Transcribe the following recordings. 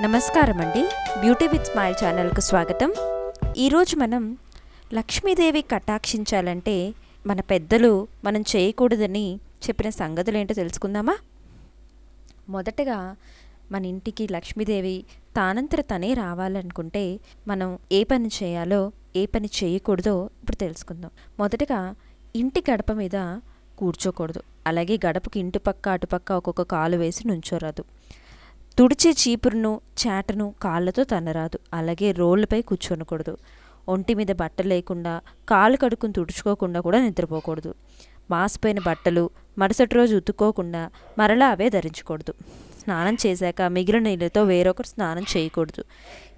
నమస్కారం అండి beauty with smile ఛానల్కు స్వాగతం. ఈరోజు మనం లక్ష్మీదేవి కటాక్షించాలంటే మన పెద్దలు మనం చేయకూడదని చెప్పిన సంగతులు ఏంటో తెలుసుకుందామా? మొదటగా మన ఇంటికి లక్ష్మీదేవి తానంతర తనే రావాలనుకుంటే మనం ఏ పని చేయాలో ఏ పని చేయకూడదో ఇప్పుడు తెలుసుకుందాం. మొదటగా ఇంటి గడప మీద కూర్చోకూడదు. అలాగే గడపకి ఇంటి పక్క అటుపక్క ఒక్కొక్క కాలు వేసి నుంచోరాదు. తుడిచే చీపురును చాటను కాళ్ళతో తన్నరాదు. అలాగే రోళ్ళపై కూర్చోనకూడదు. ఒంటి మీద బట్టలు లేకుండా కాళ్ళు కడుక్కుని తుడుచుకోకుండా కూడా నిద్రపోకూడదు. మాసిపోయిన బట్టలు మరుసటి రోజు ఉతుక్కోకుండా మరలా అవే ధరించకూడదు. స్నానం చేశాక మిగిలిన నీళ్ళతో వేరొకరు స్నానం చేయకూడదు.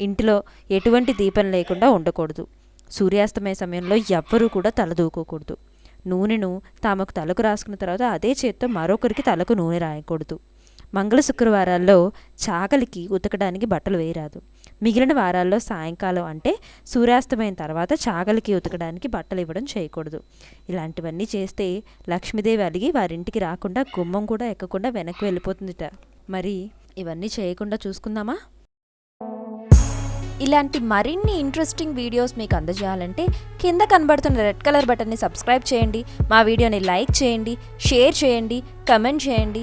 ఇంటిలో ఎటువంటి దీపం లేకుండా ఉండకూడదు. సూర్యాస్తమయ సమయంలో ఎవ్వరూ కూడా తల దూకోకూడదు. నూనెను తామకు తలకు రాసుకున్న తర్వాత అదే చేత్తో మరొకరికి తలకు నూనె రాయకూడదు. మంగళ శుక్రవారాల్లో చాకలికి ఉతకడానికి బట్టలు వేయరాదు. మిగిలిన వారాల్లో సాయంకాలం అంటే సూర్యాస్తమైన తర్వాత చాకలికి ఉతకడానికి బట్టలు ఇవ్వడం చేయకూడదు. ఇలాంటివన్నీ చేస్తే లక్ష్మీదేవి అలిగి వారింటికి రాకుండా గుమ్మం కూడా ఎక్కకుండా వెనక్కి వెళ్ళిపోతుందిట. మరి ఇవన్నీ చేయకుండా చూసుకుందామా? ఇలాంటి మరిన్ని ఇంట్రెస్టింగ్ వీడియోస్ మీకు అందజేయాలంటే కింద కనబడుతున్న రెడ్ కలర్ బటన్ని సబ్స్క్రైబ్ చేయండి. మా వీడియోని లైక్ చేయండి షేర్ చేయండి కమెంట్ చేయండి.